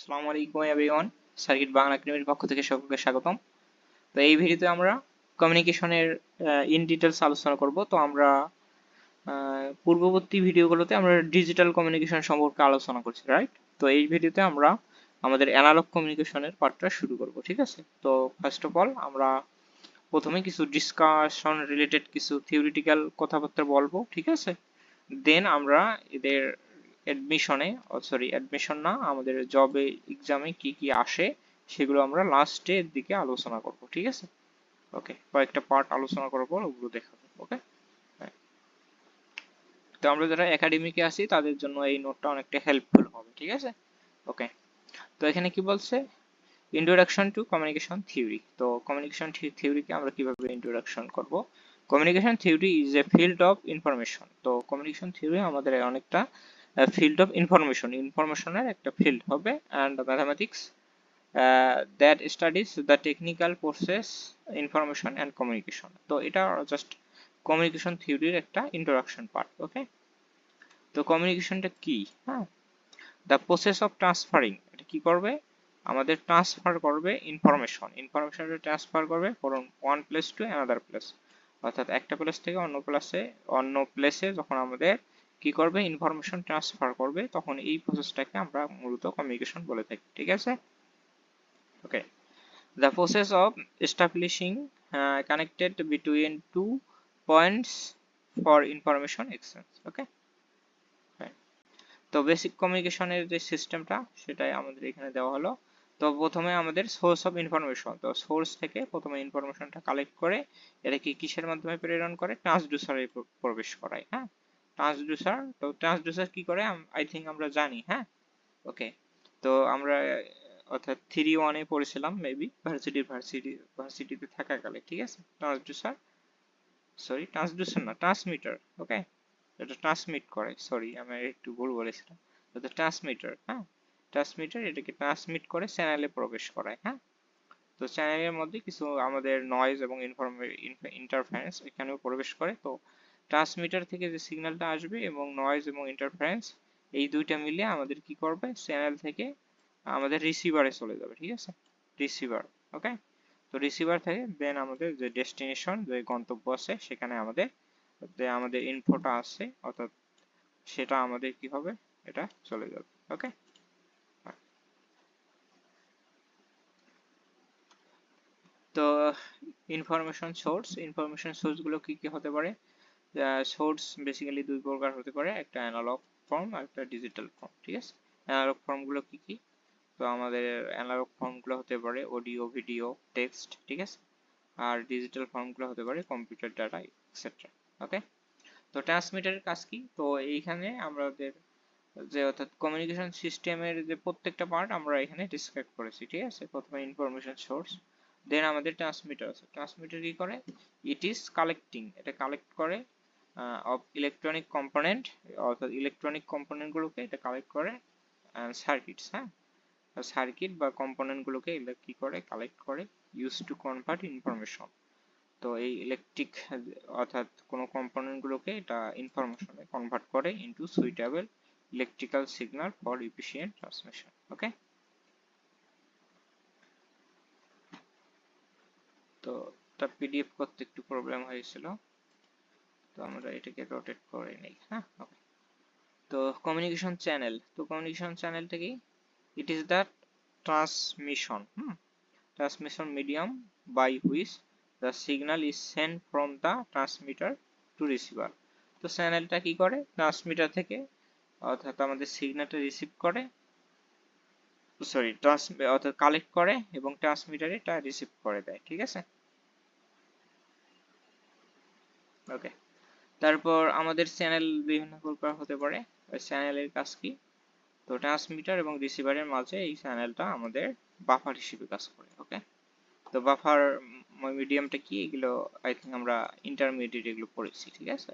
আসসালামু আলাইকুম everyone circuit Bangla একাডেমির পক্ষ থেকে সকলকে স্বাগতম। তো এই ভিডিওতে আমরা কমিউনিকেশনের ইন ডিটেলস আলোচনা করব। তো আমরা পূর্ববর্তী ভিডিওগুলোতে আমরা ডিজিটাল কমিউনিকেশন সম্পর্কে আলোচনা করছি রাইট তো এই ভিডিওতে আমরা আমাদের অ্যানালগ কমিউনিকেশনের পার্টটা শুরু করব, ঠিক আছে? তো ফার্স্ট অফ অল আমরা প্রথমে কিছু ডিসকাশন রিলেটেড কিছু থিওরিটিক্যাল কথাবার্তা বলব, ঠিক আছে? দেন আমরা এদের অ্যাডমিশনে সরি অ্যাডমিশন না, আমাদের জবে এক্সামে কি কি আসে, সেগুলো আমরা লাস্টের দিকে আলোচনা করব, ঠিক আছে? ওকে কয়েকটা পার্ট আলোচনা করার পর ওগুলো দেখাবো ওকে তো আমরা যারা একাডেমিকে আছি, তাদের জন্য এই নোটটা অনেকটা হেল্পফুল হবে, ঠিক আছে? ওকে তো এখানে কি বলছে? ইন্ট্রোডাকশন টু কমিউনিকেশন থিওরি তো কমিউনিকেশন থিওরিকে আমরা কীভাবে ইন্ট্রোডাকশন করব? Communication theory is a field of information তো কমিউনিকেশন থিওরি আমাদের অনেকটা ফিল্ড অফ ইনফরমেশন ইনফরমেশনের একটা ফিল্ড হবে and mathematics that studies the technical process information and communication তো এটা জাস্ট কমিউনিকেশন থিওরির একটা ইন্ট্রোডাকশন পার্ট ওকে তো কমিউনিকেশনটা কি? হ্যাঁ? দ্য প্রসেস অফ ট্রান্সফারিং এটা কি করবে? আমাদের ট্রান্সফার করবে ইনফরমেশন ইনফরমেশনটা ট্রান্সফার করবে from one place to another place অর্থাৎ একটা প্লেস থেকে অন্য প্লেসে অন্য প্লেসে যখন আমাদের কি করবে? ইনফরমেশন ট্রান্সফার করবে। তখন এই প্রসেসটাকে আমরা মূলত কমিউনিকেশন বলে থাকি, ঠিক আছে? Okay the process of establishing connected between two points for information exchange okay তো বেসিক কমিউনিকেশনের যে সিস্টেমটা সেটাই আমাদের এখানে দেওয়া হলো। তো প্রথমে আমাদের সোর্স অফ ইনফরমেশন তো সোর্স থেকে প্রথমে ইনফরমেশনটা কালেক্ট করে, এটাকে কিসের মাধ্যমে প্রেরণ করে? ট্রান্সডিউসারে প্রবেশ করায় হ্যাঁ? ট্রান্সডিউসার তো ট্রান্সডিউসার কি করে? আই থিঙ্ক আমরা জানি হ্যাঁ? ওকে তো আমরা, অর্থাৎ থ্রি ওয়ানে পড়েছিলাম মেবি ভার্সিটির ভার্সিটি ভার্সিটিতে থাকাকালে, ঠিক আছে? ট্রান্সডিউসার সরি ট্রান্সডিউসার না ট্রান্সমিটার ওকে এটা ট্রান্সমিট করে সরি আমি একটু ভুল বলেছিলাম। এটা ট্রান্সমিটার হ্যাঁ? ট্রান্সমিটার এটাকে ট্রান্সমিট করে চ্যানেলে প্রবেশ করায় হ্যাঁ? তো চ্যানেলের মধ্যে কিছু আমাদের নয়েজ এবং ইনফরমে ইন্টারফারেন্স এখানেও প্রবেশ করে, তো ট্রান্সমিটার থেকে যে সিগন্যালটা আসবে এবং নয়েজ এবং ইন্টারফারেন্স এই দুইটা মিলে আমাদের কি করবে? চ্যানেল থেকে আমাদের রিসিভারে চলে যাবে, ঠিক আছে? রিসিভার ওকে তো রিসিভার থেকে দেন আমাদের যে ডেস্টিনেশন যে গন্তব্য আছে, সেখানে আমাদের, যে আমাদের ইনফোটা আছে, অর্থাৎ সেটা আমাদের কি হবে? এটা চলে যাবে ওকে তো ইনফরমেশন সোর্স ইনফরমেশন সোর্সগুলো কি কি হতে পারে? সোর্স বেসিক্যালি দুই প্রকার হতে পারে, একটা অ্যানালগ ফর্ম আর একটা ডিজিটাল ফর্ম ঠিক আছে? অ্যানালগ ফর্মগুলো কি কি? তো আমাদের অ্যানালগ ফর্মগুলো হতে পারে অডিও ভিডিও টেক্সট ঠিক আছে? আর ডিজিটাল ফর্মগুলো হতে পারে কম্পিউটার ডাটা এক্সেট্রা ওকে তো ট্রান্সমিটারের কাজ কি? তো এইখানে আমাদের যে অর্থাৎ কমিউনিকেশন সিস্টেমের যে প্রত্যেকটা পার্ট আমরা এখানে ডিসক্রাইব করেছি, ঠিক আছে? প্রথমে ইনফরমেশন সোর্স দেন আমাদের ট্রান্সমিটার আছে। ট্রান্সমিটার কি করে? ইট ইজ কালেক্টিং এটা কালেক্ট করে অফ ইলেকট্রনিক কম্পোনেন্ট অর্থাৎ ইলেকট্রনিক কম্পোনেন্ট গুলোকে এটা কালেক্ট করে সার্কিটস হ্যাঁ? সার্কিট বা কম্পোনেন্ট গুলোকে এটা কি করে? কালেক্ট করে ইউজ টু কনভার্ট ইনফরমেশন তো এই ইলেকট্রিক অর্থাৎ কোনো কম্পোনেন্ট গুলোকে এটা ইনফরমেশনে কনভার্ট করে into suitable electrical signal for efficient transmission okay তো তার পিডিএফ করতে একটু প্রবলেম হয়েছিল। তো আমরা এটাকে রোটেট করে নেই হ্যাঁ? ওকে তো কমিউনিকেশন চ্যানেল তো কমিউনিকেশন চ্যানেলটা কি? It is the transmission hmm? Transmission medium by which the signal is sent from the transmitter to receiver. তো চ্যানেলটা কি করে? ট্রান্সমিটার থেকে, অর্থাৎ আমাদের সিগন্যালটা রিসিভ করে সরি অর্থাৎ কালেক্ট করে এবং ট্রান্সমিটারে এটা রিসিভ করে দেয়, ঠিক আছে? ওকে তারপর আমাদের চ্যানেল বিভিন্ন প্রকার হতে পারে। চ্যানেলের কাজ কি? তো ট্রান্সমিটার এবং রিসিভারের মাঝে এই চ্যানেলটা আমাদের বাফার হিসেবে কাজ করে ওকে তো বাফার মিডিয়ামটা কি? এগুলো আই থিঙ্ক আমরা ইন্টারমিডিয়েট এগুলো পড়েছি, ঠিক আছে?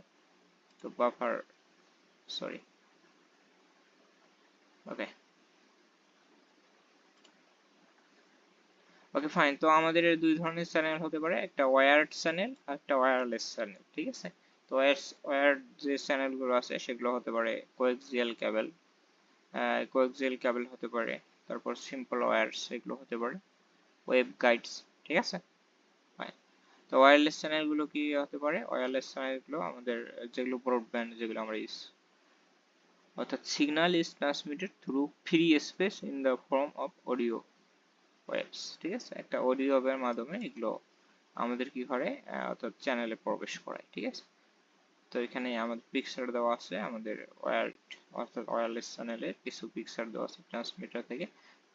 তো buffer sorry okay okay fine তো আমাদের দুই ধরনের চ্যানেল হতে পারে, একটা ওয়্যার্ড চ্যানেল আর একটা ওয়্যারলেস চ্যানেল ঠিক আছে? তো ওয়্যার্ড যে চ্যানেলগুলো আছে, সেগুলো হতে পারে কোএক্সিয়াল কেবল কোএক্সিয়াল কেবল হতে পারে, তারপর সিম্পল ওয়্যারস এগুলো হতে পারে ওয়েব গাইডস ঠিক আছে? তো ওয়্যারলেস চ্যানেলগুলো কি হতে পারে? ওয়্যারলেস চ্যানেলগুলো আমাদের, যেগুলো ব্রডব্যান্ড যেগুলো আমরা ইউজ অর্থাৎ signal is transmitted through free space in the form of audio waves ঠিক আছে? একটা অডিও ওয়েবের মাধ্যমে এগুলো আমাদের কি করে? অর্থাৎ চ্যানেলে প্রবেশ করায়, ঠিক আছে? তো এখানে আমাদের পিকচার দেওয়া আছে, আমাদের ওয়্যার অর্থাৎ ওয়্যারলেস চ্যানেলের কিছু পিকচার দেওয়া আছে ট্রান্সমিটার থেকে।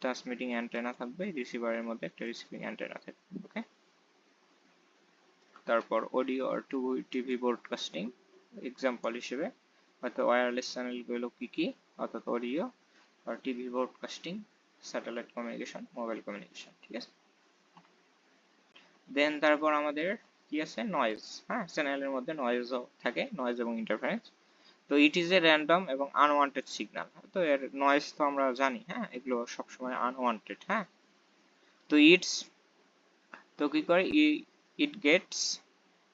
ট্রান্সমিটিং অ্যান্টেনা থাকবে রিসিভারের মধ্যে একটা রিসিভিং অ্যান্টেনা থাকবে ওকে তারপর অডিও আর টু টিভি ব্রডকাস্টিং এক্সাম্পল হিসেবে, হয়তো ওয়্যারলেস চ্যানেলগুলো কি কি, অর্থাৎ অডিও আর TV broadcasting satellite communication mobile communication ঠিক আছে? দেন তারপর আমাদের কি আছে নয়েজ হ্যাঁ? চ্যানেলের মধ্যে নয়েজও থাকে নয়েজ এবং ইন্টারফারেন্স তো ইট ইজ এ র্যান্ডম এবং আনওয়ান্টেড সিগন্যাল তো এর নয়েজ তো আমরা জানি হ্যাঁ? এগুলো সবসময় আনওয়ান্টেড হ্যাঁ? তো ইটস তো কি করে? It gets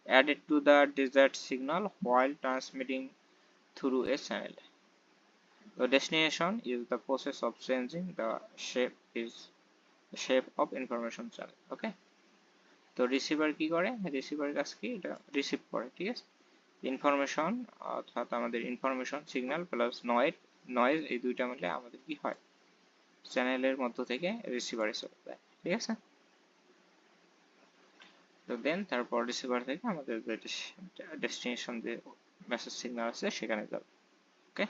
added to the desired signal while transmitting through a channel তো destination is the process of changing the shape is shape of information channel okay তো রিসিভার কি করে? রিসিভার কাজ কি? এটা রিসিভ করে, ঠিক আছে? ইনফরমেশন অর্থাৎ আমাদের information signal plus noise noise এই দুইটা মিলে আমাদের কি হয়? চ্যানেলের মধ্য থেকে রিসিভারে চলে যায়, ঠিক আছে? তো দেন তারপর রিসিভার থেকে আমাদের ডেস্টিনেশন যে মেসেজ সিগন্যাল আছে, সেখানে যাবে ওকে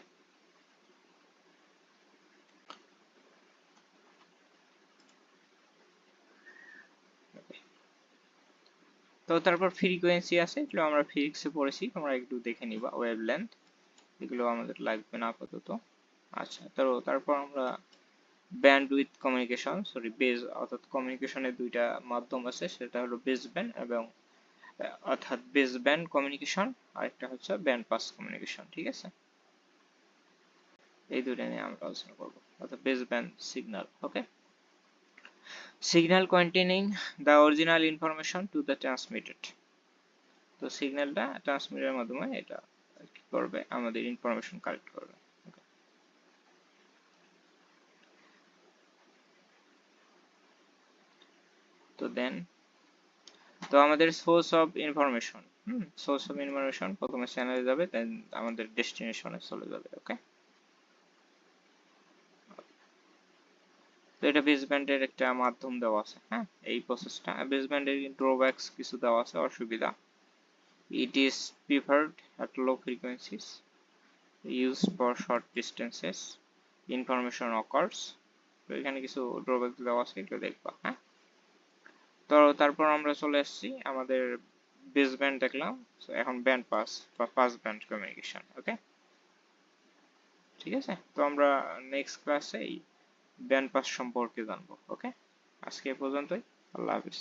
তো তারপর ফ্রিকোয়েন্সি আছে, এগুলো আমরা ফিজিক্সে পড়েছি, তোমরা একটু দেখে নিবা ওয়েভ লেন্থ এগুলো আমাদের লাগবে না আপাতত। আচ্ছা তো তারপর আমরা band with communication sorry base অর্থাৎ কমিউনিকেশনের দুইটা মাধ্যম আছে, সেটা হলো বেজ ব্যান্ড এবং অর্থাৎ বেজ ব্যান্ড কমিউনিকেশন আরেকটা হচ্ছে ব্যান্ড পাস কমিউনিকেশন ঠিক আছে? এই দুটো নিয়ে আমরা আলোচনা করব, অর্থাৎ baseband signal okay signal containing the original information to the transmitted তো সিগন্যালটা ট্রান্সমিটারের মাধ্যমে এটা কি করবে, আমাদের ইনফরমেশন কালেক্ট করবে তো দেন তো আমাদের source of information source of information প্রথমে চ্যানেলে যাবে দেন আমাদের ডেস্টিনেশনে চলে যাবে ওকে এটা বেসব্যান্ডের একটা মাধ্যম দেওয়া আছে হ্যাঁ? এই প্রসেসটা বেসব্যান্ডের ড্রব্যাকস কিছু দেওয়া আছে, অসুবিধা। It is preferred at low frequencies, used for short distances, information occurs তো এখানে কিছু ড্রব্যাকস দেওয়া আছে এগুলো দেখবা হ্যাঁ? তো তারপর আমরা চলে এসেছি আমাদের বেস ব্যান্ড দেখলাম এখন ব্যান্ড পাস বা পাস ব্যান্ড কমিউনিকেশন ওকে ঠিক আছে? তো আমরা নেক্সট ক্লাসে ব্যান্ড পাস সম্পর্কে জানব ওকে? আজকে এ পর্যন্তই আল্লাহ হাফিজ।